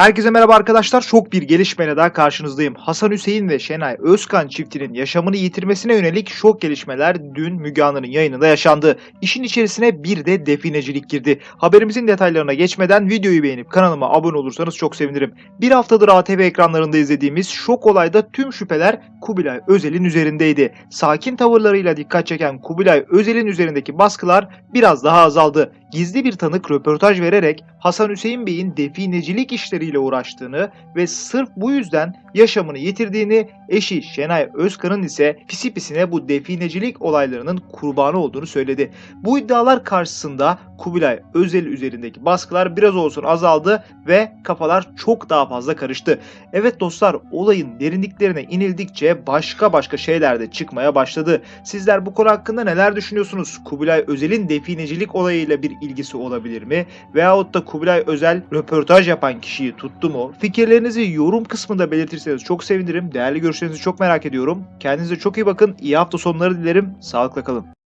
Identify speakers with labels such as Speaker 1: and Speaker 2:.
Speaker 1: Herkese merhaba arkadaşlar. Şok bir gelişmeyle daha karşınızdayım. Hasan Hüseyin ve Şenay Özkan çiftinin yaşamını yitirmesine yönelik şok gelişmeler dün Müge Anlı'nın yayınında yaşandı. İşin içerisine bir de definecilik girdi. Haberimizin detaylarına geçmeden videoyu beğenip kanalıma abone olursanız çok sevinirim. Bir haftadır ATV ekranlarında izlediğimiz şok olayda tüm şüpheler Kubilay Özel'in üzerindeydi. Sakin tavırlarıyla dikkat çeken Kubilay Özel'in üzerindeki baskılar biraz daha azaldı. Gizli bir tanık röportaj vererek Hasan Hüseyin Bey'in definecilik işleriyle uğraştığını ve sırf bu yüzden yaşamını yitirdiğini, eşi Şenay Özkan'ın ise pisi pisine bu definecilik olaylarının kurbanı olduğunu söyledi. Bu iddialar karşısında Kubilay Özel üzerindeki baskılar biraz olsun azaldı ve kafalar çok daha fazla karıştı. Evet dostlar olayın derinliklerine inildikçe başka başka şeyler de çıkmaya başladı. Sizler bu konu hakkında neler düşünüyorsunuz? Kubilay Özel'in definecilik olayıyla bir ilgisi olabilir mi? Veyahut da Kubilay Özel röportaj yapan kişiyi tuttu mu? Fikirlerinizi yorum kısmında belirtirseniz çok sevinirim. Değerli görüşlerinizi çok merak ediyorum. Kendinize çok iyi bakın. İyi hafta sonları dilerim. Sağlıkla kalın.